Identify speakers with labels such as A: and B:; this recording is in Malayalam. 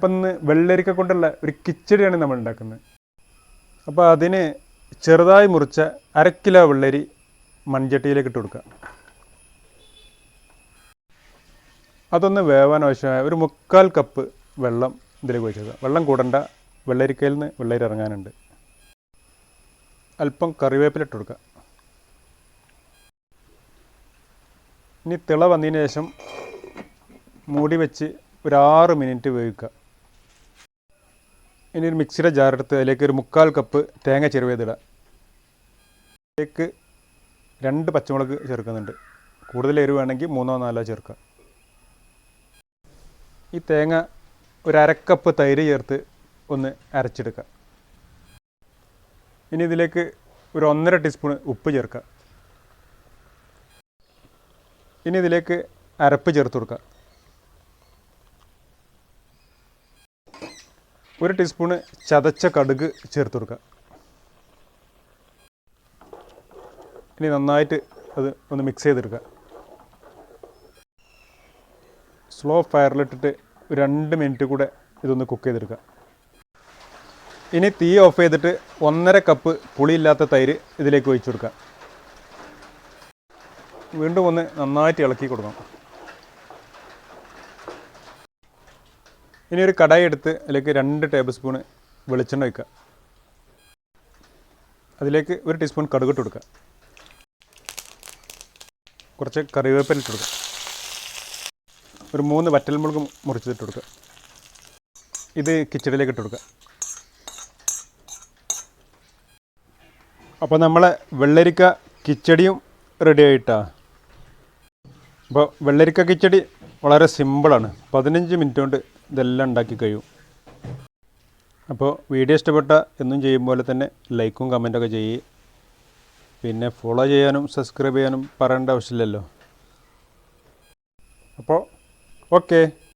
A: അപ്പം ഇന്ന് വെള്ളരിക്ക കൊണ്ടുള്ള ഒരു കിച്ചടിയാണ് നമ്മൾ ഉണ്ടാക്കുന്നത്. അപ്പോൾ അതിന് ചെറുതായി മുറിച്ച അര കിലോ വെള്ളരി മൺചട്ടിയിലേക്ക് ഇട്ട് കൊടുക്കുക. അതൊന്ന് വേവാൻ ആവശ്യമായ ഒരു മുക്കാൽ കപ്പ് വെള്ളം ഇതിലേക്ക് ഒഴിച്ചേക്കുക വെള്ളം കൂടണ്ട. വെള്ളരിക്കയിൽ നിന്ന് വെള്ളരി ഇറങ്ങാനുണ്ട്. അല്പം കറിവേപ്പില ഇട്ട് കൊടുക്കുക. ഇനി തിള വന്നതിന് ശേഷം മൂടി വെച്ച് ഒരു ആറ് മിനിറ്റ് വേവിക്കുക. ഇനി ഒരു മിക്സിയുടെ ജാറെടുത്ത് അതിലേക്ക് ഒരു മുക്കാൽ കപ്പ് തേങ്ങ ചെറുവേതിടുക അതിലേക്ക് രണ്ട് പച്ചമുളക് ചേർക്കുന്നുണ്ട്. കൂടുതൽ എരിവ് മൂന്നോ നാലോ ചേർക്കുക. ഈ തേങ്ങ ഒരു അരക്കപ്പ് തൈര് ചേർത്ത് ഒന്ന് അരച്ചെടുക്കുക. ഇനി ഇതിലേക്ക് ഒരു ഒന്നര ടീസ്പൂൺ ഉപ്പ് ചേർക്കുക. ഇനി ഇതിലേക്ക് അരപ്പ് ചേർത്ത് കൊടുക്കുക. ഒരു ടീസ്പൂണ് ചതച്ച കടുക് ചേർത്ത് കൊടുക്കുക. ഇനി നന്നായിട്ട് അത് ഒന്ന് മിക്സ് ചെയ്തെടുക്കുക. സ്ലോ ഫയറിലിട്ടിട്ട് രണ്ട് മിനിറ്റ് കൂടെ ഇതൊന്ന് കുക്ക് ചെയ്തെടുക്കുക. ഇനി തീ ഓഫ് ചെയ്തിട്ട് ഒന്നര കപ്പ് പുളിയില്ലാത്ത തൈര് ഇതിലേക്ക് ഒഴിച്ചു കൊടുക്കുക. വീണ്ടും ഒന്ന് നന്നായിട്ട് ഇളക്കി കൊടുക്കണം. ഇനി ഒരു കടായി എടുത്ത് അതിലേക്ക് രണ്ട് ടേബിൾ സ്പൂണ് വെളിച്ചെണ്ണ വയ്ക്കുക അതിലേക്ക് ഒരു ടീസ്പൂൺ കടുകിട്ട് കൊടുക്കുക. കുറച്ച് കറിവേപ്പില ഇട്ട് കൊടുക്കുക. ഒരു മൂന്ന് വറ്റൽമുളക് മുറിച്ചിട്ട് കൊടുക്കുക. ഇത് കിച്ചടിയിലേക്ക് ഇട്ട് കൊടുക്കുക. അപ്പോൾ നമ്മളെ വെള്ളരിക്ക കിച്ചടിയും റെഡി ആയിട്ടാ. അപ്പോൾ വെള്ളരിക്ക കിച്ചടി വളരെ സിമ്പിളാണ് പതിനഞ്ച് മിനിറ്റ് കൊണ്ട് ഇതെല്ലാം ഉണ്ടാക്കി കഴിയും. അപ്പോൾ വീഡിയോ ഇഷ്ടപ്പെട്ട എന്നും ചെയ്യും പോലെ തന്നെ ലൈക്കും കമന്റൊക്കെ ചെയ്യുക പിന്നെ ഫോളോ ചെയ്യാനും സബ്സ്ക്രൈബ് ചെയ്യാനും പറയേണ്ട ആവശ്യമില്ലല്ലോ. അപ്പോൾ ഓക്കെ